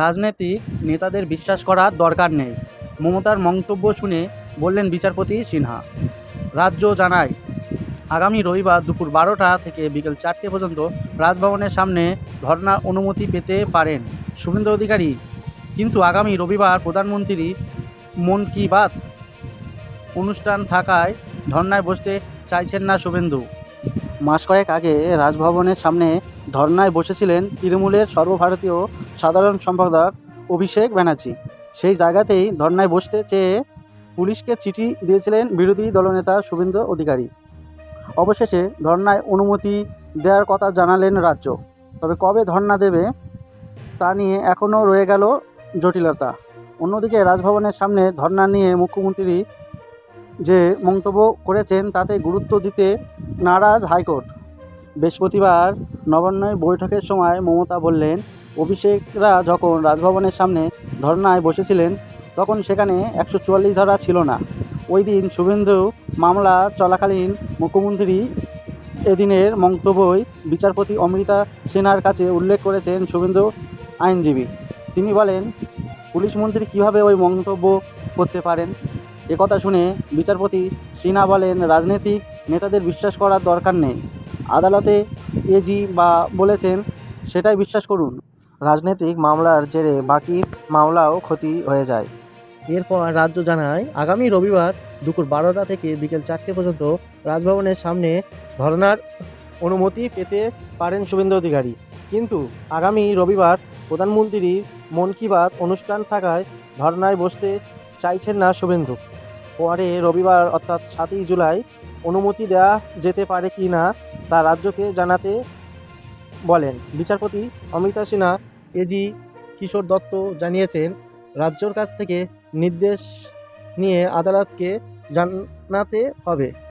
রাজনৈতিক নেতাদের বিশ্বাস করার দরকার নেই। মমতার মন্তব্য শুনে বললেন বিচারপতি সিনহা। রাজ্য জানায়, আগামী রবিবার দুপুর বারোটা থেকে বিকেল চারটে পর্যন্ত রাজভবনের সামনে ধর্নার অনুমতি পেতে পারেন শুভেন্দু অধিকারী। কিন্তু আগামী রবিবার প্রধানমন্ত্রী মন কি বাত অনুষ্ঠান থাকায় ধর্নায় বসতে চাইছেন না শুভেন্দু। মাস কয়েক আগে রাজভবনের সামনে ধর্নায় বসেছিলেন তৃণমূলের সর্বভারতীয় সাধারণ সম্পাদক অভিষেক ব্যানার্জি। সেই জায়গাতেই ধর্নায় বসতে চেয়ে পুলিশকে চিঠি দিয়েছিলেন বিরোধী দলনেতা শুভেন্দু অধিকারী। অবশেষে ধর্নায় অনুমতি দেওয়ার কথা জানালেন রাজ্য। তবে কবে ধর্না দেবে তা নিয়ে এখনও রয়ে গেল জটিলতা। অন্যদিকে রাজভবনের সামনে ধর্না নিয়ে মুখ্যমন্ত্রী যে মন্তব্য করেছেন তাতে গুরুত্ব দিতে নারাজ হাইকোর্ট। বৃহস্পতিবার নবান্নয় বৈঠকের সময় মমতা বললেন, অভিষেকরা যখন রাজভবনের সামনে ধর্নায় বসেছিলেন, তখন সেখানে একশো চুয়াল্লিশ ধারা ছিল না। ওই দিন শুভেন্দু মামলা চলাকালীন মুখ্যমন্ত্রী এদিনের মন্তব্যই বিচারপতি অমৃতা সিনহার কাছে উল্লেখ করেছেন শুভেন্দু আইনজীবী। তিনি বলেন, পুলিশ মন্ত্রী কীভাবে ওই মন্তব্য করতে পারেন? একথা শুনে বিচারপতি সিনহা বলেন, রাজনৈতিক নেতাদের বিশ্বাস করার দরকার নেই। আদালতে এজি বা বলেছেন, সেটাই বিশ্বাস করুন। রাজনৈতিক মামলার জেরে বাকি মামলাও ক্ষতি হয়ে যায়। এরপর রাজ্য জানায়, আগামী রবিবার দুপুর বারোটা থেকে বিকেল চারটে পর্যন্ত রাজভবনের সামনে ধর্নার অনুমতি পেতে পারেন শুভেন্দু অধিকারী। কিন্তু আগামী রবিবার প্রধানমন্ত্রীর মন কি বাত অনুষ্ঠান থাকায় ধর্নায় বসতে চাইছেন না শুভেন্দু। পরে রবিবার অর্থাৎ সাতই জুলাই অনুমতি দেওয়া যেতে পারে কি না তা রাজ্যকে জানাতে বলেন। বিচারপতি অমিতা সিনহা এজি কিশোর দত্ত জানিয়েছেন, রাজ্যর কাছ থেকে নির্দেশ নিয়ে আদালতকে জানাতে হবে।